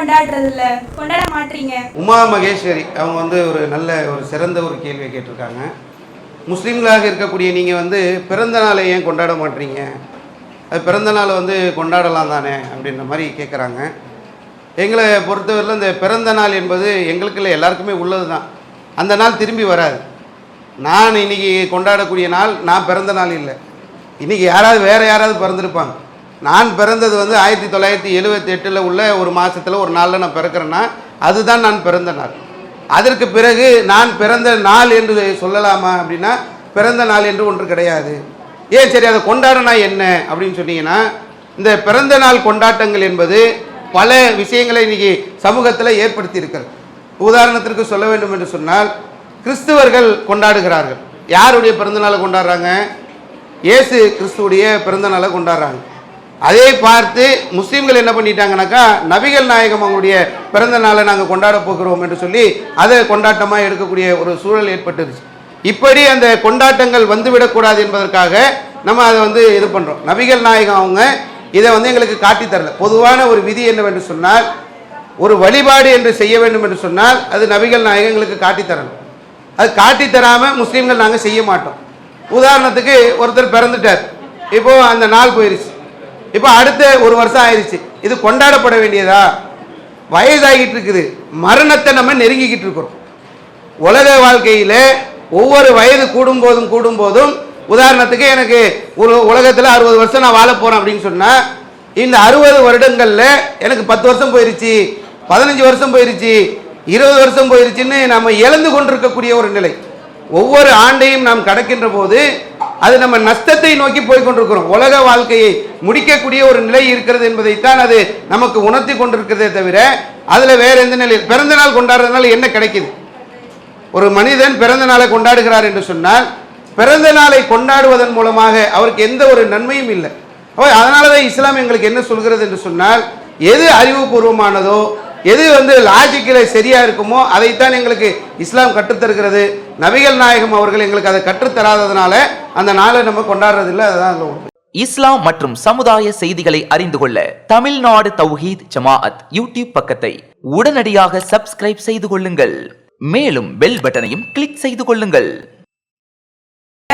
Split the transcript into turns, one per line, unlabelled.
கொண்டாடுறது இல்ல கொண்டாட மாட்டீங்க.
உமா மகேஸ்வரி அவங்க வந்து ஒரு நல்ல ஒரு சிறந்த ஒரு கேள்வியை கேட்டிருக்காங்க. முஸ்லீம்களாக இருக்கக்கூடிய நீங்கள் வந்து பிறந்த நாளை ஏன் கொண்டாட மாட்டீங்க? அது பிறந்த நாள் வந்து கொண்டாடலாம் தானே அப்படின்ற மாதிரி கேட்குறாங்க எங்களை பொறுத்தவரையில் இந்த பிறந்த நாள் என்பது எங்களுக்கு இல்லை எல்லாருக்குமே உள்ளது தான் அந்த நாள் திரும்பி வராது. நான் இன்னைக்கு கொண்டாடக்கூடிய நாள் நான் பிறந்த நாள் இல்லை. இன்றைக்கி யாராவது வேறு யாராவது பிறந்திருப்பாங்க. நான் பிறந்தது வந்து ஆயிரத்தி தொள்ளாயிரத்தி எழுபத்தி எட்டில் உள்ள ஒரு மாதத்தில் ஒரு நாளில் நான் பிறக்கிறேன்னா அதுதான் நான் பிறந்த நாள். அதற்கு பிறகு நான் பிறந்த நாள் என்று சொல்லலாமா அப்படின்னா பிறந்த நாள் என்று ஒன்று கிடையாது. ஏன் சரி அதை கொண்டாடனா என்ன அப்படின்னு சொன்னீங்கன்னா இந்த பிறந்த நாள் கொண்டாட்டங்கள் என்பது பல விஷயங்களை இன்னைக்கு சமூகத்தில் ஏற்படுத்தி இருக்கிறது உதாரணத்திற்கு சொல்ல வேண்டும் என்று சொன்னால் கிறிஸ்துவர்கள் கொண்டாடுகிறார்கள். யாருடைய பிறந்தநாளை கொண்டாடுறாங்க? இயேசு கிறிஸ்துவுடைய பிறந்தநாளை கொண்டாடுறாங்க. அதை பார்த்து முஸ்லீம்கள் என்ன பண்ணிட்டாங்கனாக்கா நபிகள் நாயகம் அவங்களுடைய பிறந்த நாளை நாங்கள் கொண்டாட போகிறோம் என்று சொல்லி அதை கொண்டாட்டமாக எடுக்கக்கூடிய ஒரு சூழல் ஏற்பட்டுருச்சு இப்படி அந்த கொண்டாட்டங்கள் வந்துவிடக்கூடாது என்பதற்காக நம்ம அதை வந்து இது பண்ணுறோம் நபிகள் நாயகம் அவங்க இதை வந்து எங்களுக்கு காட்டித்தரல பொதுவான ஒரு விதி என்னவென்று சொன்னால் ஒரு வழிபாடு என்று செய்ய வேண்டும் என்று சொன்னால் அது நபிகள் நாயகம் எங்களுக்கு காட்டித்தரணும் அது காட்டித்தராமல் முஸ்லீம்கள் நாங்கள் செய்ய மாட்டோம். உதாரணத்துக்கு ஒருத்தர் பிறந்துட்டார். இப்போது அந்த நாள் போயிருச்சு. இப்போ அடுத்த ஒரு வருஷம் ஆயிடுச்சு இது கொண்டாடப்பட வேண்டியதா? வயதாகிட்டு இருக்குது மரணத்தை நம்ம நெருங்கிக்கிட்டு இருக்கிறோம். உலக வாழ்க்கையில் ஒவ்வொரு வயது கூடும்போதும் கூடும்போதும் உதாரணத்துக்கு எனக்கு ஒரு உலகத்தில் அறுபது வருஷம் நான் வாழ போகிறேன் அப்படின்னு சொன்னால் இந்த அறுபது வருடங்களில் எனக்கு பத்து வருஷம் போயிருச்சு பதினஞ்சு வருஷம் போயிருச்சு இருபது வருஷம் போயிருச்சுன்னு நம்ம இழந்து கொண்டிருக்கக்கூடிய ஒரு நிலை. ஒவ்வொரு ஆண்டையும் நாம் கடக்கின்ற போது அது நம்ம நஷ்டத்தை நோக்கி போய் கொண்டிருக்கிறோம். உலக வாழ்க்கையை முடிக்கக்கூடிய ஒரு நிலை இருக்கிறது என்பதைத்தான் அது நமக்கு உணர்த்தி கொண்டிருக்கிறதே தவிர அதில் வேற எந்த நிலையில்? பிறந்த நாள் கொண்டாடுறதுனால என்ன கிடைக்குது? ஒரு மனிதன் பிறந்த நாளை கொண்டாடுகிறார் என்று சொன்னால் பிறந்த நாளை கொண்டாடுவதன் மூலமாக அவருக்கு எந்த ஒரு நன்மையும் இல்லை. அப்ப அதனால தான் இஸ்லாம் எங்களுக்கு என்ன சொல்கிறது என்று சொன்னால் எது அறிவுபூர்வமானதோ எது வந்து லாஜிக்கில் சரியாக இருக்குமோ அதைத்தான் எங்களுக்கு இஸ்லாம் கற்றுத்தருகிறது. நபிகள் நாயகம் அவர்கள் எங்களுக்கு அதை கற்றுத்தராததுனால அந்த நாளை நம்ம கொண்டாடுறதில்ல அதுதான்
இஸ்லாம் மற்றும் சமுதாய செய்திகளை அறிந்து கொள்ள தமிழ்நாடு தௌஹீத் ஜமாஅத் யூடியூப் பக்கத்தை உடனடியாக சப்ஸ்கிரைப் செய்து கொள்ளுங்கள். மேலும் பெல் பட்டனையும் கிளிக் செய்து கொள்ளுங்கள்.